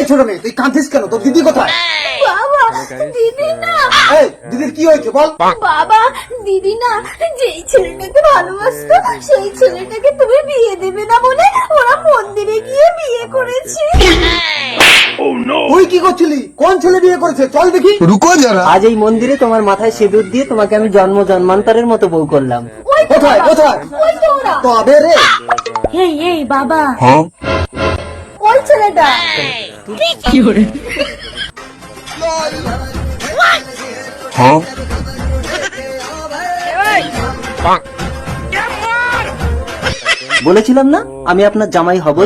এই ছোট মেয়ে তুই কাঁদিস কেন? তোর দিদি কোথায়? দিদি না। দিদির কি হয়েছে বল? বাবা দিদি না যেই ছেলেটাকে ভালোবাসতো সেই ছেলেটাকে তুমি বিয়ে দেবে না বলে ওরা মন্দিরে গিয়ে বিয়ে করেছে। চল দেখি। রুকো আজ এই মন্দিরে তোমার মাথায় সিঁদুর দিয়ে তোমাকে আমি জন্ম জন্মান্তরের মতো বউ করলাম। কোথায়? কোথায়? এই বাবা। ওই ছেলেটা। হ্যাঁ? বলেছিলাম না আমি আপনার জামাই হব?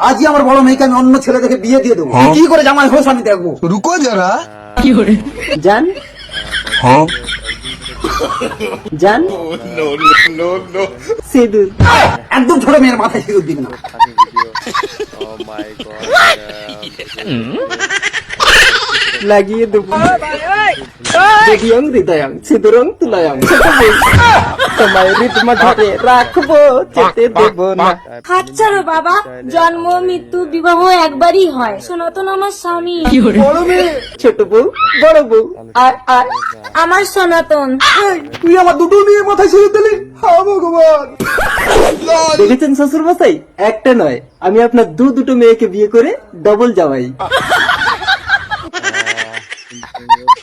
আজই আমার বড় মেয়েকে আমি অন্য ছেলে দেখে বিয়ে দিয়ে দেবো। হ্যাঁ। কি করে জামাই হোস আমি দেখব? রুকো যারা। জান? হ্যাঁ। জান? একদম ছোট মেয়ের মাথায় সিঁদুর দিন না। লাগিয়ে দেবো। হৃদয়ং হৃদয়ং সিঁদুরং তুলয়ং। ছোট বউ, তোমায় রিতমা ধরে রাখব যেতে দেব না। হাত ছাড়ো বাবা জন্ম মৃত্যু বিবাহ একবারই হয়। সনাতন আমার স্বামী। বড় মেয়ে। ছোট বউ বড় বউ। আর আর আমার সনাতন। তুই আমার দুটো মেয়ের মাথায় সিঁদুর দিলি? হা ভগবান। দেখেছেন শ্বশুর মশাই একটা নয়। আমি আপনার দু দুটো মেয়েকে বিয়ে করে ডবল যাওয়াই।